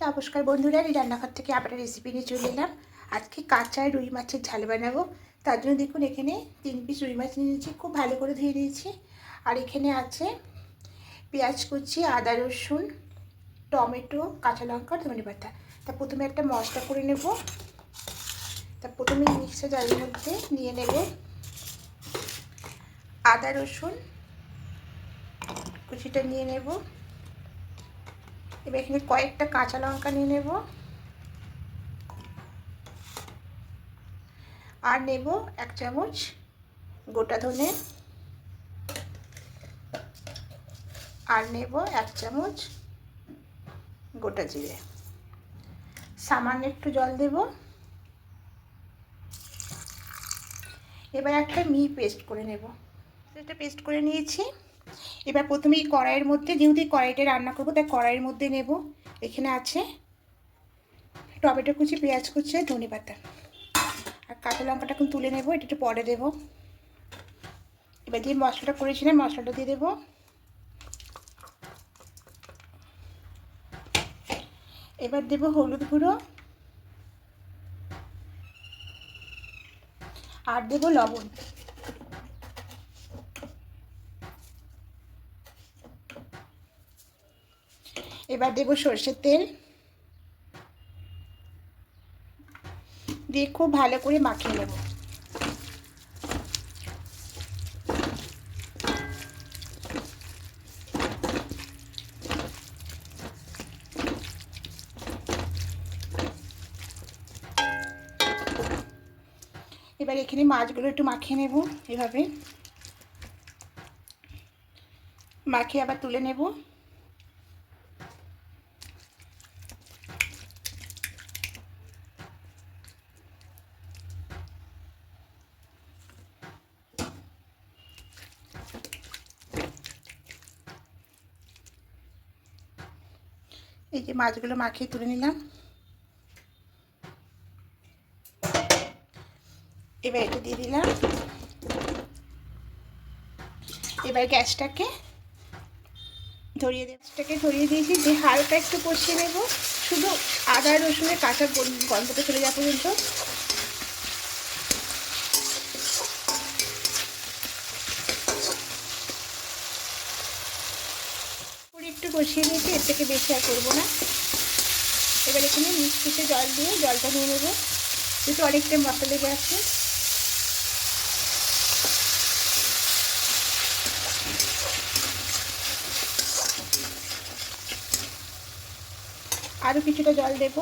নমস্কার বন্ধুরা, এই রান্নাঘর থেকে আবার রেসিপি নিয়ে চলে এলাম। আজকে কাঁচা রুই মাছের ঝাল বানাবো। তার জন্য দেখুন, এখানে তিন পিস রুই মাছ নিয়েছি, খুব ভালো করে ধুয়ে নিয়েছি। আর এখানে আছে পেঁয়াজ কুচি, আদা রসুন, টমেটো, কাঁচা লঙ্কা, ধনে পাতা। তা প্রথমে একটা মশলা করে নেব। তা প্রথমে মিক্সার জারের মধ্যে নিয়ে নেব আদা রসুন, কুচিটা নিয়ে নেব। এবার এখানে কয়েকটা কাঁচা লঙ্কা নিয়ে নেব। আর নেব এক চামচ গোটা ধনে। আর নেব এক চামচ গোটা জিরে। সামান্য একটু জল দেব। এবার একটা মি পেস্ট করে নেব। সেটা পেস্ট করে নিয়েছি। এবার প্রথমে এই কড়াইয়ের মধ্যে, যেহেতু কড়াইটা রান্না করব, তাই কড়াইয়ের মধ্যে নেব। এখানে আছে টমেটো কুচি, পেঁয়াজ কুচি, ধনে পাতা। আর কাঁচা লঙ্কাটা এখন তুলে নেব, এটা একটু পরে দেবো। এবার দিয়ে মশলাটা করেছিলাম, মশলাটা দিয়ে দেবো। এবার দেব হলুদ গুঁড়ো। আর দেব লবণ। এবার দেব সর্ষের তেল। দিয়ে খুব ভালো করে মাখিয়ে নেব। এবার এখানে মাছগুলো একটু মাখিয়ে নেব এভাবে। মাখিয়ে আবার তুলে নেব। এই যে মাছগুলো মাখিয়ে তুলে নিলাম। এবার এটা দিয়ে দিলাম। এবার গ্যাসটাকে ধরিয়ে গ্যাসটাকে ধরিয়ে দিয়েছি, যে হালকা একটু কষিয়ে নেব। শুধু আদা রসুনের কাঁচা গন্ধটা চলে যাওয়া পর্যন্ত একটু কষিয়ে নিয়েছি, এর থেকে বেশি আর করব না। এবার এখানে মিষ্টিতে জল দিয়ে জলটা নিয়ে নেব। যেহেতু অনেকটা মশলা লেগে আছে। আরও কিছুটা জল দেব।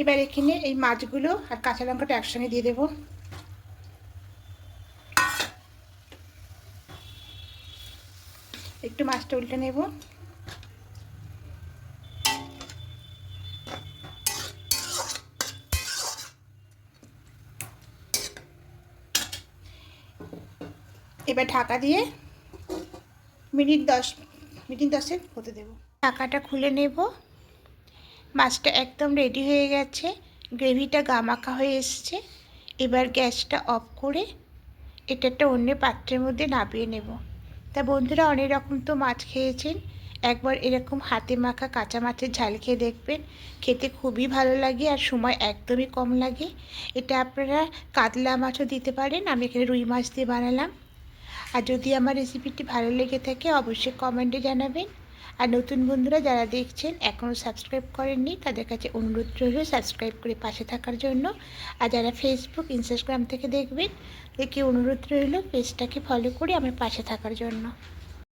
এবার এখানে এই মাছগুলো আর কাঁচা লঙ্কাটা একসঙ্গে দিয়ে দেবো। একটু মাছটা উল্টে নেব। এবার ঢাকা দিয়ে মিনিট দশ, মিনিট দশেক হতে দেব। ঢাকাটা খুলে নেব। মাছটা একদম রেডি হয়ে গেছে। গ্রেভিটা গামাখা হয়ে এসছে। এবার গ্যাসটা অফ করে এটা একটা অন্য পাত্রের মধ্যে নামিয়ে নেব। তা বন্ধুরা অনেক রকম তো মাছ খেয়েছেন। একবার এরকম হাতে মাখা কাঁচা মাছের ঝাল খেয়ে দেখবেন। খেতে খুবই ভালো লাগে আর সময় একদমই কম লাগে। এটা আপনারা কাতলা মাছও দিতে পারেন। আমি এখানে রুই মাছ দিয়ে বানালাম। আর যদি আমার রেসিপিটি ভালো লেগে থাকে, অবশ্যই কমেন্টে জানাবেন। আর নতুন বন্ধুরা যারা দেখছেন এখনও সাবস্ক্রাইব করেননি, তাদের কাছে অনুরোধ রইল সাবস্ক্রাইব করে পাশে থাকার জন্য। আর যারা ফেসবুক ইনস্টাগ্রাম থেকে দেখবেন, দেখি অনুরোধ রইল পেজটাকে ফলো করে আমার পাশে থাকার জন্য।